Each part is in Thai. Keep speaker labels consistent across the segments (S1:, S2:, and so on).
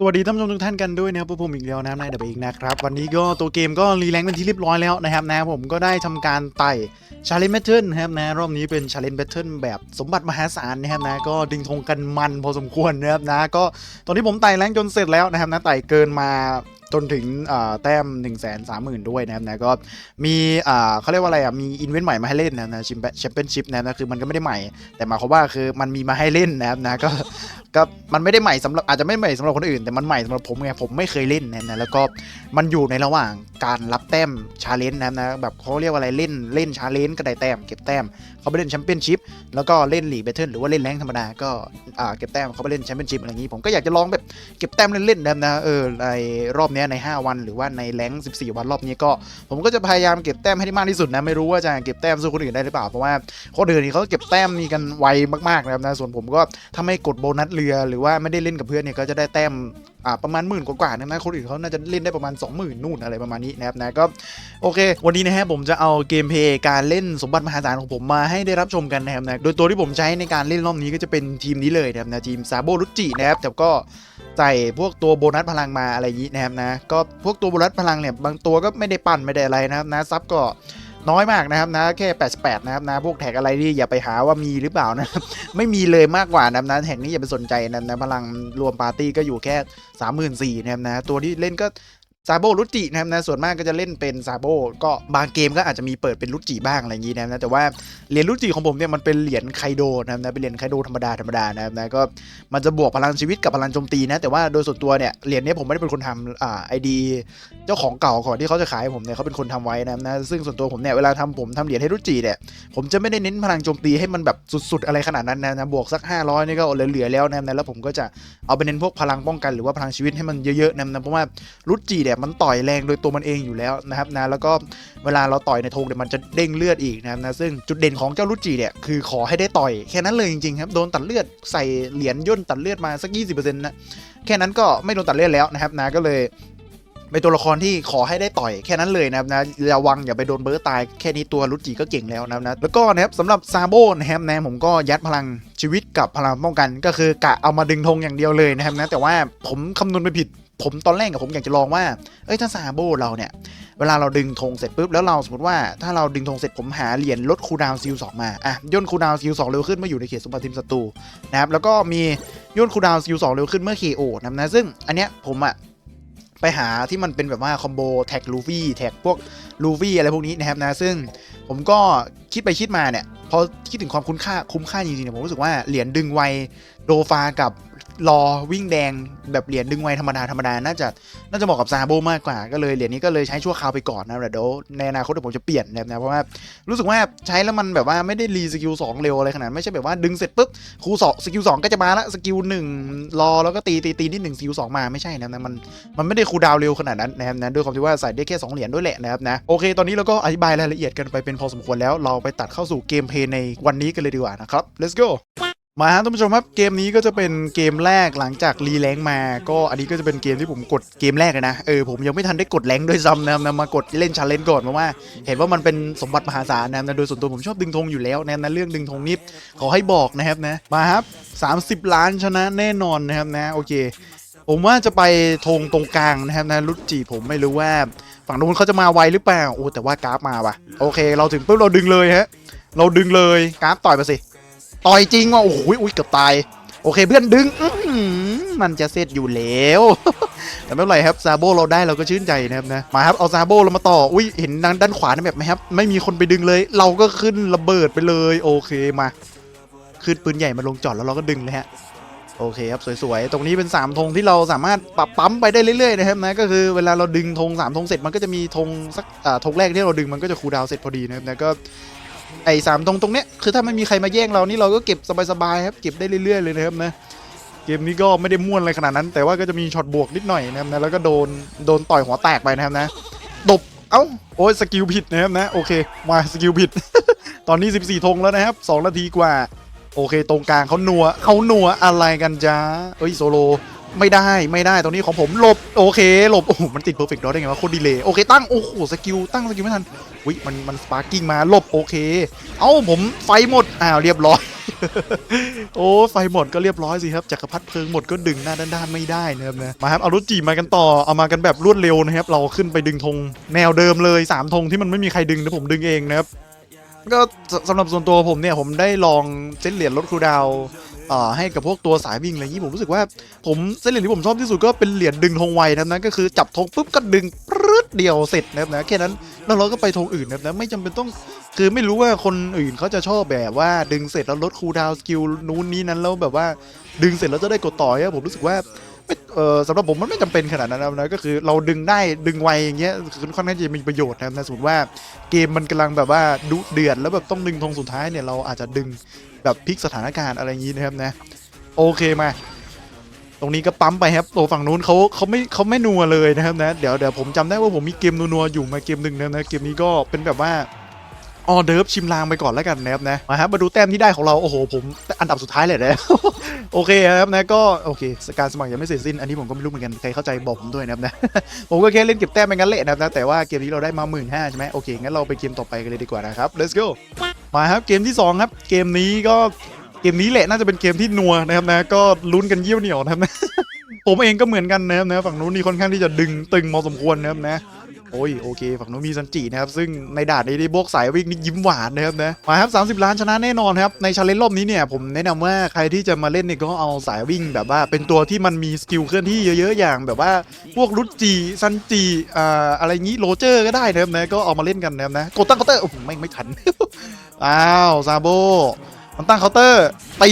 S1: สวัสดีท่านผู้ชมทุกท่านกันด้วยนะครับพวกผมอีกแล้วนะครับนายเดบอีกนะครับ วันนี้ก็ตัวเกมก็รีแลงค์เป็นที่เรียบร้อยแล้วนะครับนะผมก็ได้ทำการไต่ชาเลนจ์แบทเทิลนะครับนะรอบนี้เป็นชาเลนจ์แบทเทิลแบบสมบัติมหาศาลนะครับนะก็ดึงธงกันมันพอสมควรนะครับนะก็ตอนนี้ผมไต่แรงจนเสร็จแล้วนะครับนะไต่เกินมา จนถึงแต้ม1นึ่งแสนสามหมื่นด้วยนะครับนะก็มีอ่าเขาเรียกว่าอะไรอะมีอินเวนต์ใหม่มาให้เล่นนะนะแชมเปี้ยนชิพนะนะคือมันก็ไม่ได้ใหม่ แต่หมายความว่าคือมันมีมาให้เล่นนะครับนะก็ก็มันไม่ได้ใหม่สำหรับอาจจะไม่ใหม่สำหรับคนอื่น แต่มันใหม่สำหรับผมไงผมไม่เคยเล่นนะนะแล้วก็มันอยู่ในระหว่างการรับแต้มชาเลนจ์นะนะแบบเขาเรียกว่าอะไรเล่นเล่นชาเลนจ์ก็ได้แต้มเก็บแต้มเขาไปเล่นแชมเปี้ยนชิพแล้วก็เล่นลีกเบเทิลหรือว่าเล่นแรงธรรมดาก็อ่าเก็บแต้มเขาไปเล่นแชมเปี้ยนชิพอะไรอย่างนี้ผมก็อยากจะลองแบบเก็บแต้มเล่นๆนะนะเออในรอบนี้ใน 5 วัน หรือว่าในแรง14 วันรอบนี้ก็ ผมก็จะพยายามเก็บแต้มให้ได้มากที่สุดนะไม่รู้ว่าจะเก็บแต้มสู้คนอื่นได้หรือเปล่าเพราะว่าคนอื่นนี่เขาเก็บแต้มนี่กันไวมากๆนะครับนะส่วนผมก็ถ้าไม่กดโบนัสเรือหรือว่าไม่ได้เล่นกับเพื่อนเนี่ยก็จะได้แต้มอ่าประมาณหมื่นกว่าๆนะนะคนอื่นเขาน่าจะเล่นได้ประมาณ 20,000นู่นอะไรประมาณนี้นะครับนะก็โอเค วันนี้นะฮะผมจะเอาเกมเพลย์การเล่นสมบัติมหาศาลของผมมาให้ได้รับชมกันนะครับนะโดยตัวที่ผมใช้ในการเล่นรอบนี้ก็จะเป็นทีมนี้เลยนะครับนะทีมซาโบรุจินะครับแต่ก็ใส่พวกตัวโบนัสพลังมาอะไรอย่างนี้นะครับนะก็พวกตัวโบนัสพลังเนี่ยบางตัวก็ไม่ได้ปั่นไม่ได้อะไรนะครับนะซับก็ น้อยมากนะครับนะแค่ 88 นะครับนะพวกแท็กอะไรนี่อย่าไปหาว่ามีหรือเปล่านะครับไม่มีเลยมากกว่านะนะแท็กนี้อย่าไปสนใจนะนะพลังรวมปาร์ตี้ก็อยู่แค่ 34,000นะครับนะตัวที่เล่นก็ ซาโบรุจินะครับนะส่วนมากก็จะเล่นเป็นซาโบก็บางเกมก็อาจจะมีเปิดเป็นรุจิบ้างอะไรอย่างนี้นะครับนะแต่ว่าเหรียญรุจิของผมเนี่ยมันเป็นเหรียญไคโดนะครับนะเป็นเหรียญไคโดธรรมดาธรรมดานะครับนะก็มันจะบวกพลังชีวิตกับพลังโจมตีนะแต่ว่าโดยส่วนตัวเนี่ยเหรียญนี้ผมไม่ได้เป็นคนทำอ่าไอดีเจ้าของเก่าก่อนที่เขาจะขายผมเนี่ยเขาเป็นคนทำไว้นะครับนะซึ่งส่วนตัวผมเนี่ยเวลาทำผมทำเหรียญให้รุจิเนี่ยผมจะไม่ได้เน้นพลังโจมตีให้มันแบบสุด ๆ อะไรขนาดนั้นนะนะบวกสัก 500นี่ก็เหลือแล้วนะครับนะแล้วผมก็จะเอาไปเน้นพวกพลังป้องกันหรือว่าพลังชีวิตให้มันเยอะๆนะครับนะเพราะว่ารุจิเนี่ยมันต่อยแรงโดยตัวมันเองอยู่แล้วนะครับนะแล้วก็เวลาเราต่อยในธงเนี่ยมันจะเด้งเลือดอีกนะครับนะซึ่งจุดเด่นของเจ้ารุจิเนี่ยคือขอให้ได้ต่อยแค่นั้นเลยจริงๆครับโดนตัดเลือดใส่เหรียญย่นตัดเลือดมาสัก 20%นะแค่นั้นก็ไม่โดนตัดเลือดแล้วนะครับนะก็เลย เป็นตัวละครที่ขอให้ได้ต่อยแค่นั้นเลยนะครับนะระวังอย่าไปโดนเบิร์ตตายแค่นี้ตัวรุจิก็เก่งแล้วนะครับนะแล้วก็นะครับสำหรับซาโบนะครับนะผมก็ยัดพลังชีวิตกับพลังป้องกัน ก็คือกะเอามาดึงธงอย่างเดียวเลยนะครับนะแต่ว่าผมคำนวณไปผิดผมตอนแรกกับผมอยากจะลองว่า เอ้ยถ้าซาโบเราเนี่ย เวลาเราดึงธงเสร็จปุ๊บแล้วเราสมมติว่าถ้าเราดึงธงเสร็จผมหาเหรียญลดคูดาวซิลสองมา อะย่นคูดาวซิลสองเร็วขึ้นเมื่ออยู่ในเขตสมบัติทีมศัตรูนะครับแล้วก็มีย่นคูดาวซิลสองเร็วขึ้นเมื่อ KO นะนะซึ่งอันเนี้ยผมอะ ไปหาที่มันเป็นแบบว่าคอมโบแท็กลูฟี่แท็กพวกลูฟี่อะไรพวกนี้นะครับนะซึ่งผมก็คิดไปคิดมาเนี่ยพอคิดถึงความคุ้มค่าคุ้มค่าจริงๆเนี่ยผมรู้สึกว่าเหรียญดึงไวโดฟากับ รอวิ่งแดงแบบเหรียญดึงไวธรรมดาธรรมดา น่าจะน่าจะเหมาะกับซาโบมากกว่า ก็เลยเหรียญนี้ก็เลยใช้ชั่วคราวไปก่อนนะเดี๋ยวในอนาคตเดี๋ยวผมจะเปลี่ยนนะ เพราะว่ารู้สึกว่าใช้แล้วมันแบบว่าไม่ได้รีสกิลสองเร็วอะไรขนาดไม่ใช่แบบว่าดึงเสร็จปุ๊บครูสองสกิลสองก็จะมาละสกิลหนึ่งรอแล้วก็ตีตีตีนิดหนึ่งสกิลสองมาไม่ใช่นะมันมันไม่ได้คูลดาวน์เร็วขนาดนั้นนะครับนะด้วยความที่ว่าใส่ได้แค่2เหรียญด้วยแหละนะครับนะโอเคตอนนี้เราก็อธิบายรายละเอียดกันไปเป็นพอสมควรแล้วเราไปตัดเข้าสู่เกมเพลย์ในวันนี้กันเลยดีกว่านะครับ let's go มาฮะท่านผู้ชมครับเกมนี้ก็จะเป็นเกมแรกหลังจากรีแรงค์มา ก็อันนี้ก็จะเป็นเกมที่ผมกดเกมแรกเลยนะเออผมยังไม่ทันได้กดแรงค์ด้วยซ้ำนะครับนะมากดเล่นชาเลนจ์ก่อนเพราะว่า เห็นว่ามันเป็นสมบัติมหาศาลนะครับนะโดยส่วนตัวผมชอบดึงธงอยู่แล้วนะนะเรื่องดึงธงนี่ขอให้บอกนะครับนะมาครับ 30 ล้านชนะแน่นอนนะครับนะโอเค ผมว่าจะไปธงตรงกลางนะครับนะรุจิผมไม่รู้ว่าฝั่งนู้นเขาจะมาไวหรือเปล่าโอ้แต่ว่ากราฟมาว่ะโอเค เราถึงปุ๊บเราดึงเลยฮะเราดึงเลยกราฟต่อยมาสิ ต่อยจริงว่ะโอ้โหอุ้ยเกือบตาย โอเคเพื่อนดึงมันจะเสร็จอยู่แล้ว แต่ไม่เป็นไรครับซาโบเราได้เราก็ชื่นใจนะครับนะมาครับเอาซาโบเรามาต่ออุ้ยเห็นด้านานขวาในแบบไหมครับ ไม่มีคนไปดึงเลย เราก็ขึ้นระเบิดไปเลย โอเคมาขึ้นปืนใหญ่มาลงจอดแล้วเราก็ดึงเลยฮะโอเคครับสวยๆ ตรงนี้เป็น3ธงที่เราสามารถปรับปั๊มไปได้เรื่อยๆนะครับนะก็คือเวลาเราดึงธง3ธงเสร็จมันก็จะมีธงสักธงแรกที่เราดึงมันก็จะคูลดาวเสร็จพอดีนะครับนะก็ ไอ้สามธงตรงเนี้ยคือถ้าไม่มีใครมาแย่งเรานี่เราก็เก็บสบายๆครับเก็บได้เรื่อยๆเลยนะครับนะเกมนี้ก็ไม่ได้ม่วนอะไรขนาดนั้น แต่ว่าก็จะมีช็อตบวกนิดหน่อยนะครับนะแล้วก็โดนโดนต่อยหัวแตกไปนะครับนะตบเอ้าโอ้ยสกิลผิดนะครับนะโอเคมาสกิลผิด ตอนนี้ 14ธงแล้วนะครับ 2 นาทีกว่า โอเค ตรงกลางเขาหนัวเขาหนัวอะไรกันจ้าเอ้ยโซโล ไม่ได้ไม่ได้ตรงนี้ของผมหลบโอเคหลบโอ้โหมันติดเพอร์เฟกต์ดอได้ไงวะโคตรดีเลยโอเคตั้งโอ้โหสกิลตั้งสกิลไม่ทันวิมันมันสปาร์กิ้งมาหลบโอเค เอ้าผมไฟหมดอ้าวเรียบร้อย โอ้ไฟหมดก็เรียบร้อยสิครับจักรพรรดิเพลิงหมดก็ดึงหน้าด้านๆไม่ได้นะครับนะมาครับเอารถจีมากันต่อเอามากันแบบรวดเร็วนะครับเราขึ้นไปดึงธงแนวเดิมเลยสามธงที่มันไม่มีใครดึงนะผมดึงเองนะครับก็สำหรับส่วนตัวผมเนี่ยผมได้ลองเส้นเหรียญลดครูดาว ให้กับพวกตัวสายวิ่งอะไรอย่างนี้ผมรู้สึกว่า ผมเส้นเหรียญที่ผมชอบที่สุดก็เป็นเหรียญดึงธงไวนะครับนะก็คือจับธงปุ๊บก็ดึงปรึ๊ดเดียวเสร็จนะครับนะแค่นั้นแล้วเราก็ไปธงอื่นนะครับนะไม่จำเป็นต้องคือไม่รู้ว่าคนอื่นเขาจะชอบแบบว่าดึงเสร็จแล้วลดคูลดาวน์สกิลนู้นนี้นั้นแล้วแบบว่าดึงเสร็จแล้วจะได้กดต่อยผมรู้สึกว่า ไม่เออสำหรับผมมันไม่จำเป็นขนาดนั้นนะก็คือเราดึงได้ดึงไวอย่างเงี้ยคือค่อนข้างจะมีประโยชน์นะครับนะสมมติว่าเกมมันกำลังแบบว่าดุเดือดแล้วแบบต้องดึงธงสุดท้ายเนี่ยเราอาจจะดึงแบบพลิกสถานการณ์อะไรอย่างงี้นะครับนะโอเคมา ตรงนี้ก็ปั๊มไปครับตัวฝั่งนู้นเขาเขาไม่เขาไม่นัวเลยนะครับนะเดี๋ยวเดี๋ยวผมจำได้ว่าผมมีเกมนัวๆอยู่มาเกมหนึ่งนะนะเกมนี้ก็เป็นแบบว่า ออเดิร์ฟชิมลางไปก่อนแล้วกันนะครับนะมาครับมาดูแต้มที่ได้ของเราโอ้โหผมอันดับสุดท้ายเลยนะโอเคครับนะก็โอเคการสมัครยังไม่เสร็จสิ้นอันนี้ผมก็ไม่รู้เหมือนกันใครเข้าใจบอกผมด้วยนะครับนะผมก็แค่เล่นเก็บแต้มไปงั้นแหละนะครับนะแต่ว่าเกมนี้เราได้มาหมื่นห้าใช่ไหมโอเคงั้นเราไปเกมต่อไปกันเลยดีกว่านะครับ let's go มาครับเกมที่สองครับ เกมนี้ก็เกมนี้แหละน่าจะเป็นเกมที่นัวนะครับนะก็ลุ้นกันเยี่ยวเหนียวนะครับนะผมเองก็เหมือนกันนะครับนะฝั่งนู้นนี่ค่อนข้างที่จะดึงตึงพอสมควรนะครับนะ โอ้ยโอเคฝั่งนู้นมีซันจินะครับซึ่งในด่านนี้ได้บวกสายวิ่งนี่ยิ้มหวานนะครับนะมาครับ30 ล้านชนะแน่นอนครับในชาเลนจ์รอบนี้เนี่ยผมแนะนำว่าใครที่จะมาเล่นเนี่ยก็เอาสายวิ่งแบบว่าเป็นตัวที่มันมีสกิลเคลื่อนที่เยอะๆอย่างแบบว่าพวกรุจีซันจิอ่าอะไรงี้โรเจอร์ก็ได้นะครับนะก็เอามาเล่นกันนะครับนะกดตั้งเคาน์เตอร์โอ้โหไม่ไม่ทันอ้าวซาโบมันตั้งเคาน์เตอร์ตี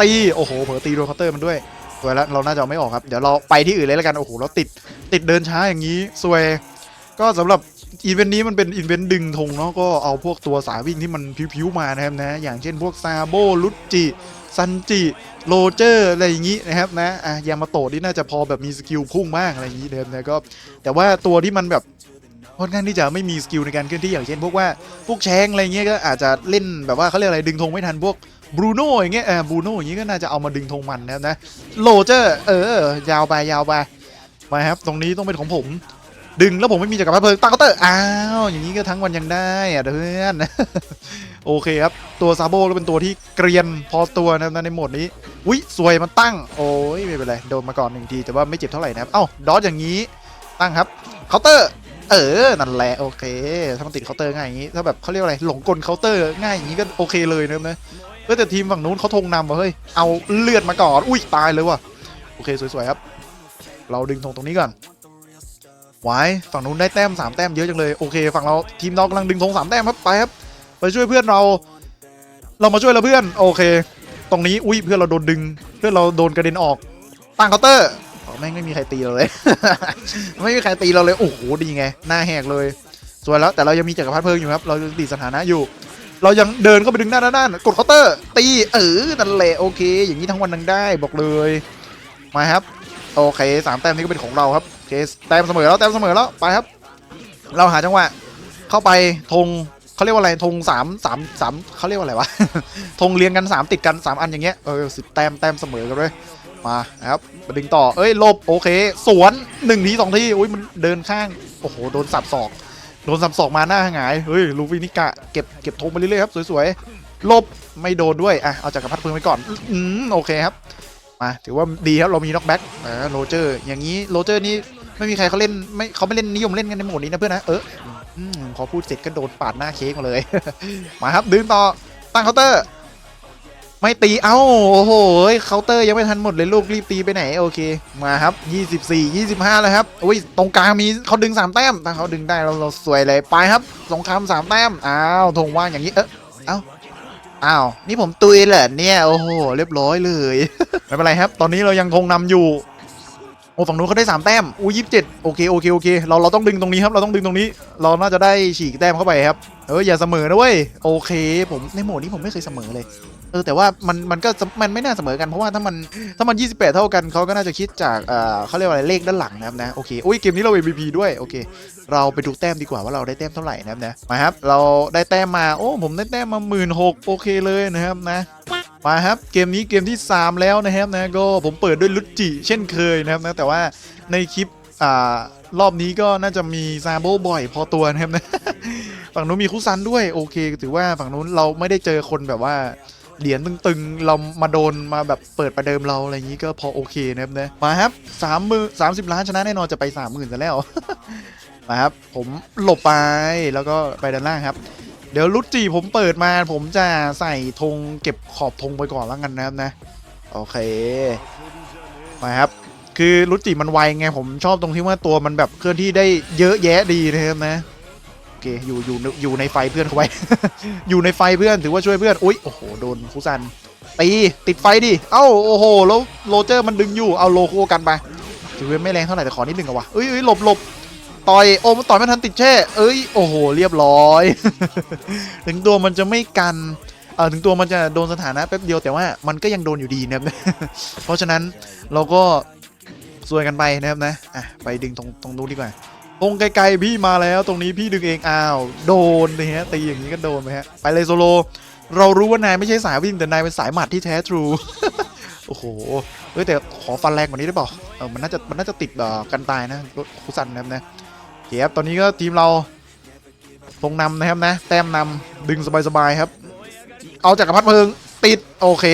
S1: ตีโอ้โหเผลอตีโดนเคาน์เตอร์มันด้วยสวยแล้วเราน่าจะไม่ออกครับเดี๋ยวเราไปที่อื่นเลยแล้วกันโอ้โหเราติดติดเดินช้าอย่างนี้สวย ก็สำหรับอีเวนต์นี้มันเป็นอีเวนต์ดึงธงเนาะก็เอาพวกตัวสายวิ่งที่มันพิ้วๆมานะครับนะอย่างเช่นพวกซาโบลุจิซันจิโรเจอร์อะไรอย่างนี้นะครับนะอะยามาโตะนี่น่าจะพอแบบมีสกิลพุ่งมากอะไรอย่างนี้นะครับนะก็แต่ว่าตัวที่มันแบบค่อนข้างที่จะไม่มีสกิลในการเคลื่อนที่อย่างเช่น พวกว่าพวกแชงอะไรเงี้ยก็อาจจะเล่นแบบว่าเขาเรียกอะไรดึงธงไม่ทันพวกบรูโน่อย่างเงี้ยเออบรูโน่อย่างงี้ก็น่าจะเอามาดึงธงมันนะครับนะโรเจอร์เออ ยาวไปยาวไปมาครับ ตรงนี้ต้องเป็นของผม ดึงแล้วผมไม่มีจักรพรรดิเพลิงตั้งเคาน์เตอร์อ้าวอย่างนี้ก็ทั้งวันยังได้อะเพื่อนโอเคครับตัวซาโบก็เป็นตัวที่เกรียนพอตัวนะในโหมดนี้อุ้ยสวยมันตั้ง โอ้ยไม่เป็นไรโดนมาก่อนหนึ่งทีแต่ว่าไม่เจ็บเท่าไหร่นะครับเอ้าดอสอย่างนี้ตั้งครับเคาน์เตอร์เออ นั่นแหละ โอเค ถ้ามันติดเคาน์เตอร์ง่ายอย่างนี้ ถ้าแบบเขาเรียกอะไร หลงกลเคาน์เตอร์ง่ายอย่างนี้ก็โอเคเลยนะครับนะเออแต่ทีมฝั่งนู้นเขาธงนำว่ะเฮ้ย เอาเลือดมาก่อน อุ้ย ตายเลยว่ะ โอเค สวยๆครับ เราดึงธงตรงนี้ก่อน ไว้ฝั่งนู้นได้แต้มสามแต้มเยอะจังเลยโอเคฝั่งเราทีมเรากำลังดึงธงสามแต้มครับไปครับไปช่วยเพื่อนเรา เรามาช่วยเราเพื่อนโอเค ตรงนี้อุ้ยเพื่อนเราโดนดึง เพื่อนเราโดนกระเด็นออกตั้งเคาน์เตอร์แม่งไม่มีใครตีเราเลย ไม่มีใครตีเราเลยโอ้โหดีไงหน้าแหกเลยสวยแล้วแต่เรายังมีจักรพรรดิเพลิงอยู่ครับเรายังดีสถานะอยู่ เรายังเดินเข้าไปดึงหน้าด้านกดเคาน์เตอร์ ตีเออนั่นแหละโอเค อย่างนี้ทั้งวันทั้งได้บอกเลยมาครับโอเคสามแต้มนี้ก็เป็นของเราครับ เคแต้มเสมอแล้วแต้มเสมอแล้วไปครับ เราหาจังหวะเข้าไปธงเขาเรียกว่าอะไรธงสามสามสามเขาเรียกว่าอะไรวะธงเรียงกันสามติดกันสามอันอย่างเงี้ยเออสิบแต้มแต้มเสมอกันเลยมาครับมาดึงต่อเอ้ยลบโอเค สวนหนึ่งทีสองทีอุ้ยมันเดินข้างโอ้โหโดนสับศอกโดนสับศอกมาหน้าหงายเฮ้ยลูฟินิกะเก็บเก็บธงไปเรื่อยๆครับสวยๆลบไม่โดนด้วยอะเอาจากกระพัดพลิงไปก่อนอืมโอเคครับมาถือว่าดีครับเรามีน็อกแบ็กอ่าโรเจอร์อย่างนี้โรเจอร์นี่ ไม่มีใครเขาเล่นไม่เขาไม่เล่นนิยมเล่นกันในโหมดนี้นะเพื่อนนะเอออพอพูดเสร็จก็โดนปาดหน้าเค้กมาเลย มาครับดึงต่อตั้งเคาน์เตอร์ ไม่ตีเอ้าโอ้โหเคาน์เตอร์ยังไม่ทันหมดเลยลูกรีบตีไปไหนโอเคมาครับ 24 25แล้วครับอุ้ยตรงกลางมีเขาดึงสามแต้มถ้าเขาดึงได้เราเราสวยเลยไปครับสงครามสามแต้มอ้าวธงว่างอย่างนี้เออเอ้าอ้าว นี่ผมตุยเหรอเนี่ย โอ้โห เรียบร้อยเลย ไม่เป็นไรครับ ตอนนี้เรายังคงนำอยู่ โอ้ฝั่งนู้นเขาได้3แต้มอู้ยี่สิบเจ็ดโอเคโอเคโอเคเราเราต้องดึงตรงนี้ครับเราต้องดึงตรงนี้ เราน่าจะได้ฉีกแต้มเข้าไปครับเอออย่าเสมอนะเว้ยโอเค ผมในโหมดนี้ผมไม่เคยเสมอเลยเออแต่ว่ามันมันก็มันไม่น่าเสมอกันเพราะว่าถ้ามันถ้ามัน 28 เท่ากันเขาก็น่าจะคิดจากเอ่อเขาเรียกว่าอะไรเลขด้านหลังนะครับนะโอเคอุ้ยเกมนี้เรา MVP ด้วยโอเค เราไปดูแต้มดีกว่าว่าเราได้แต้มเท่าไหร่นะครับนะมาครับเราได้แต้มมาโอ้ผมได้แต้มมาหมื่นหกโอเคเลยนะครับนะ มาครับเกมนี้เกมที่ 3 แล้วนะครับนะก็ผมเปิดด้วยลุจิเช่นเคยนะครับนะแต่ว่าในคลิปอ่ารอบนี้ก็น่าจะมีซาโบบ่อยพอตัวนะครับนะฝั่งนู้นมีคุซันด้วยโอเค ถือว่าฝั่งนู้นเราไม่ได้เจอคนแบบว่าเหรียญตึงๆ เรามาโดนมาแบบเปิดประเดิมเราอะไรอย่างนี้ก็พอโอเคนะครับนะมาครับสามมือสามสิบล้านชนะแน่นอนจะไปสามหมื่นซะแล้วมาครับผมหลบไปแล้วก็ไปด้านล่างครับ เดี๋ยวลุจีผมเปิดมาผมจะใส่ธงเก็บขอบธงไปก่อนแล้วกันนะครับนะ โอเคมาครับ คือลุจิมันไวไงผมชอบตรงที่ว่าตัวมันแบบเคลื่อนที่ได้เยอะแยะดีนะครับนะโอเคอยู่อยู่อยู่ในไฟเพื่อนเขาไว้ อยู่ในไฟเพื่อนถือว่าช่วยเพื่อนอุ้ยโอ้โหโดนฟุซันตีติดไฟดิเอ้าโอ้โหแล้วโรเจอร์มันดึงอยู่เอาโลโก้กันไปถือว่าไม่แรงเท่าไหร่แต่ขอนิดหนึ่งอะวะเอ้ยเอ้ยหลบหลบ ต่อยโอ้มันต่อยไม่ทันติดแช่ เอ้ยโอ้โหเรียบร้อย ถึงตัวมันจะไม่กันเออถึงตัวมันจะโดนสถานะแป๊บเดียวแต่ว่ามันก็ยังโดนอยู่ดีนะครับ เพราะฉะนั้นเราก็ซวยกันไปนะครับนะอะไปดึงตรงตรงนู้นดีกว่า ตรงไกลๆพี่มาแล้วตรงนี้พี่ดึงเองอ้าวโดนนะฮะตีอย่างนี้ก็โดนไปฮะไปเลยโซโล เรารู้ว่านายไม่ใช่สายวิ่งแต่นายเป็นสายหมัดที่แท้ทรูโอ้โหเฮ้ยแต่ขอฟันแรงกว่านี้ได้เปล่าเออมันน่าจะมันน่าจะติดเอ่อกันตายนะคุซันนะครับนะ เคครับตอนนี้ก็ทีมเราลงนำนะครับนะ แต้มนำดึงสบายๆครับ เอาจากกระพัดเพลิงติดโอเค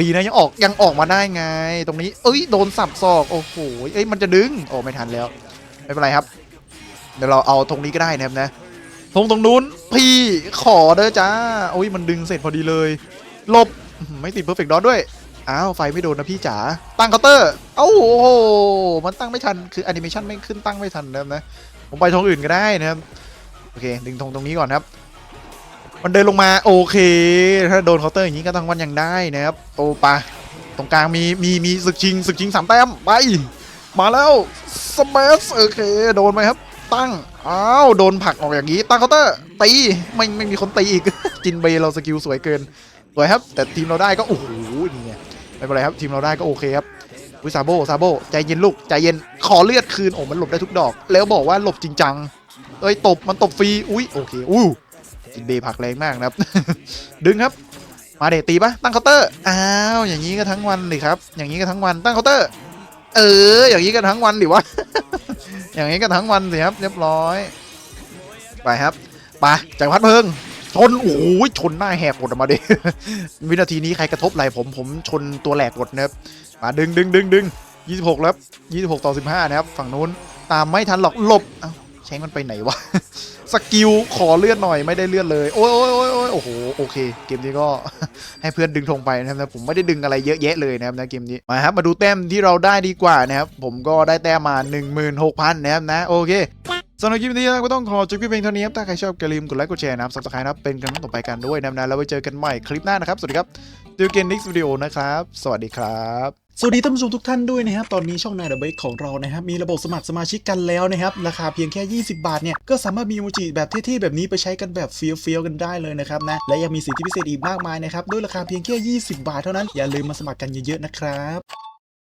S1: ดีนะยังออกยังออกมาได้ไง ตรงนี้ เอ้ยโดนสับศอกโอ้โหเอ้ยมันจะดึงโอ้ไม่ทันแล้ว ไม่เป็นไรครับ เดี๋ยวเราเอาตรงนี้ก็ได้นะครับนะตรงตรงนู้นพี่ขอเด้อจ้าโอ้ยมันดึงเสร็จพอดีเลยหลบไม่ติดเพอร์เฟกต์ดอด้วย อ้าวไฟไม่โดนนะพี่จ๋าตั้งเคาน์เตอร์เอ้าโอ้โหมันตั้งไม่ทันคือแอนิเมชันไม่ขึ้นตั้งไม่ทันนะครับนะผมไปทงอื่นก็ได้นะครับโอเคดึงธงตรงนี้ก่อนครับ มันเดินลงมาโอเค ถ้าโดนเคาน์เตอร์อย่างนี้ก็ทั้งวันยังได้นะครับโอปะตรงกลางมีมีมีศึกชิงศึกชิงสามแต้มไปมาแล้วสมัสโอเคโดนไหมครับ ตั้งอ้าวโดนผลักออกอย่างนี้ ตั้งเคาน์เตอร์ตีไม่ไม่มีคนตีอีกจินเบย์เราสกิลสวยเกินสวยครับ แต่ทีมเราได้ก็โอ้โหนี ไม่เป็นไรครับทีมเราได้ก็โอเคครับวิซาโบซาโบใจเย็นลูกใจเย็นขอเลือดคืนโอ้มันหลบได้ทุกดอก แล้วบอกว่าหลบจริงจังเอ้ยตบมันตบฟรีอุ้ยโอเคอู้จินเบย์ผักแรงมากนะครับ ดึงครับ มาเดตีปะตั้งเคาน์เตอร์อ้าวอย่างนี้ก็ทั้งวันเลยครับ อย่างนี้ก็ทั้งวันตั้งเคาน์เตอร์ เออ อย่างนี้กันทั้งวันดิวะอย่างนี้กันทั้งวันสิครับเรียบร้อย ไปครับไปจักรพัดเพิง ชนโอ้ยชนหน้าแหกหมดออกมาดิวินาทีนี้ใครกระทบไหลผมผมชนตัวแหลกหมดนะครับมาดึงดึงดึงดึง26แล้ว26ต่อ15นะครับฝั่งนู้นตามไม่ทันหรอกหลบเอ้าแชงมันไปไหนวะสกิลขอเลือดหน่อยไม่ได้เลือดเลยโอ้ยโอ้ยโอ้ยโอ้ยโอ้โหโอเค เกมนี้ก็ให้เพื่อนดึงธงไปนะครับผมไม่ได้ดึงอะไรเยอะแยะเลยนะครับนะเกมนี้มาครับมาดูแต้มที่เราได้ดีกว่านะครับผมก็ได้แต้มมา 16,000นะครับนะโอเค สำหรับคลิปนี้นะครับก็ต้องขอจบคลิปเพียงเท่านี้ครับ ถ้าใครชอบอย่าลืมกดไลค์กดแชร์นะครับ subscribe นะครับ เป็นกำลังต่อไปกันด้วยนะครับนะแล้วไว้เจอกันใหม่คลิปหน้านะครับ สวัสดีครับเจอกัน next video นะครับ สวัสดีครับสวัสดีท่านผู้ชมทุกท่านด้วยนะครับ ตอนนี้ช่องนายเดอะเบกของเรานะครับ มีระบบสมัครสมาชิกกันแล้วนะครับ ราคาเพียงแค่ 20 บาทเนี่ย ก็สามารถมีโมจิแบบเท่ๆ แบบนี้ไปใช้กันแบบเฟี้ยวๆ กันได้เลยนะครับนะ และยังมีสิทธิพิเศษอีกมากมายนะครับ ด้วยราคาเพียงแค่ 20 บาทเท่านั้น อย่าลืมมาสมัครกันเยอะๆ นะครับ